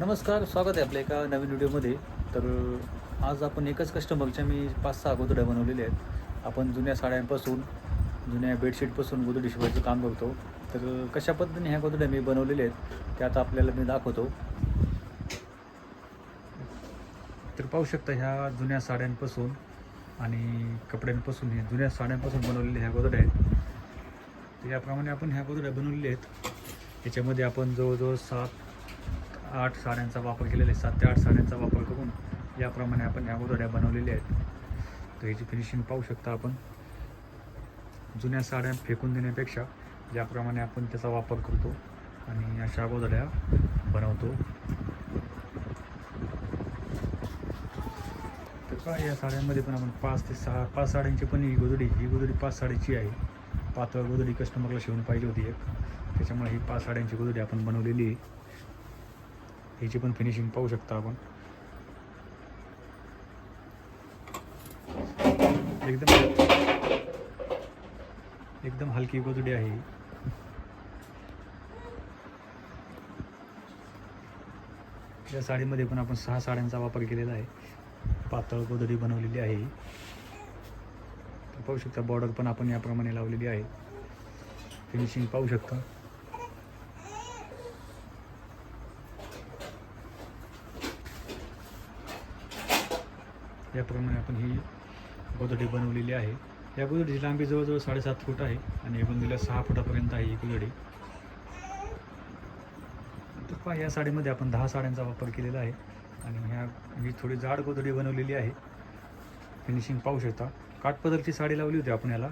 नमस्कार स्वागत आहे आपल्या एका नवीन व्हिडिओमध्ये. तर आज आपण एकच कस्टमरच्या मी पाच सहा गोदड्या बनवलेल्या आहेत. आपण जुन्या साड्यांपासून जुन्या बेडशीटपासून गोदडी शिवायचं काम करतो. तर कशा पद्धतीने ह्या गोदड्या मी बनवलेल्या आहेत त्या आता आपल्याला मी दाखवतो. तर पाहू शकता ह्या जुन्या साड्यांपासून आणि कपड्यांपासून हे जुन्या साड्यांपासून बनवलेल्या ह्या गोदड्या आहेत. तर याप्रमाणे आपण ह्या गोदड्या बनवलेल्या आहेत. याच्यामध्ये आपण जवळजवळ सात आठ साड्यांचा वापर केलेला आहे सात ते आठ साड्यांचा वापर करून याप्रमाणे आपण ह्या गोदड्या बनवलेल्या आहेत. तर ह्याची फिनिशिंग पाहू शकता आपण. जुन्या साड्या फेकून देण्यापेक्षा ज्याप्रमाणे आपण त्याचा वापर करतो आणि अशा गोदड्या बनवतो. तर का या साड्यांमध्ये पण आपण पाच ते सहा पाच साड्यांची पण ही गोदडी ही गोदडी पाच साड्यांची आहे. पातळ गोदडी कस्टमरला शिवून पाहिजे होती एक. त्याच्यामुळे ही पाच साड्यांची गोदडी आपण बनवलेली आहे. ह्याची पण फिनिशिंग पाहू शकता आपण. एकदम एकदम हलकी गोदडी आहे या साडीमध्ये पण आपण सहा साड्यांचा वापर केलेला आहे. पातळ गोदडी बनवलेली आहे पाहू शकता बॉर्डर पण आपण याप्रमाणे लावलेली आहे. फिनिशिंग पाहू शकता. याप्रमाणे आपण ही गोदडी बनवलेली आहे. या गोदडीची लांबी जवळजवळ साडेसात फूट आहे आणि रुंदीला सहा फुटापर्यंत आहे ही गोदडी तर पहा या साडीमध्ये आपण दहा साड्यांचा वापर केलेला आहे आणि ह्या ही थोडी जाड गोदडी बनवलेली आहे. फिनिशिंग पाहू शकता. काठपदरची साडी लावली होती आपण याला.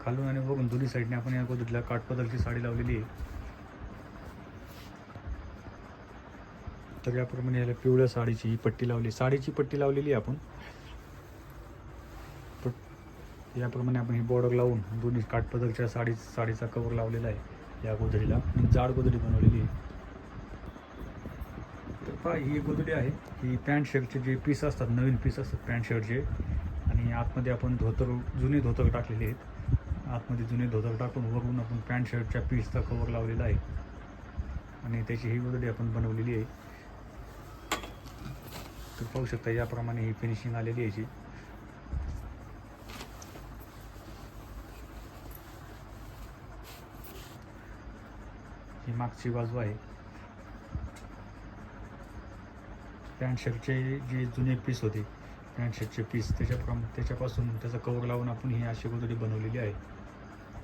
खालून आणि बघून दोन्ही साईडने आपण या गोदडीला काठपदरची साडी लावलेली आहे. तर याप्रमाणे याला पिवळ्या साडीची ही पट्टी लावली. साडीची पट्टी लावलेली आहे आपण. याप्रमाणे आपण ही बॉर्डर लावून दोन्ही काठपदरच्या साडी साडीचा कवर लावलेला आहे या गोदडीला. आणि जाड गोदडी बनवलेली आहे. तर पहा ही गोधडी आहे. ही पॅन्ट शर्टचे जे पीस असतात नवीन पीस असतात पॅन्ट शर्टचे आणि आतमध्ये आपण धोतर जुने धोतर टाकलेले आहेत. आतमध्ये जुने धोतर टाकून वरून आपण पॅन्ट शर्टच्या पीसचा कवर लावलेला आहे. आणि त्याची ही गोधडी आपण बनवलेली आहे. तर पाहू शकता याप्रमाणे ही फिनिशिंग आलेली आहे याची. ही मागची बाजू आहे. पॅन्ट शर्टचे जे जुने पीस होते पॅन्ट शर्टचे पीस त्याच्याप्रम त्याच्यापासून त्याचा कवर लावून आपण ही अशी गोदडी बनवलेली आहे.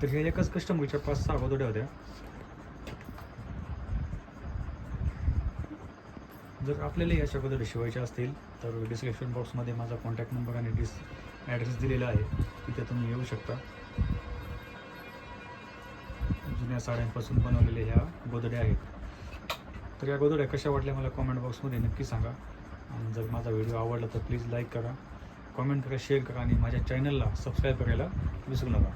तर ह्या एकाच कस्टमरच्या पाच सहा गोदड्या होत्या. जर आपल्याला अशा गोदडी शिवायच्या असतील तर डिस्क्रिप्शन बॉक्समध्ये माझा कॉन्टॅक्ट नंबर आणि डिस ॲड्रेस दिलेला आहे. तिथे तुम्ही येऊ शकता. जुन्या साड्यांपासून बनवलेले ह्या गोदड्या आहेत. तर या गोदड्या कशा वाटल्या मला कॉमेंट बॉक्समध्ये नक्की सांगा. आणि जर माझा व्हिडिओ आवडला तर प्लीज लाईक करा. कॉमेंट करा शेअर करा आणि माझ्या चॅनलला सबस्क्राईब करायला विसरू नका.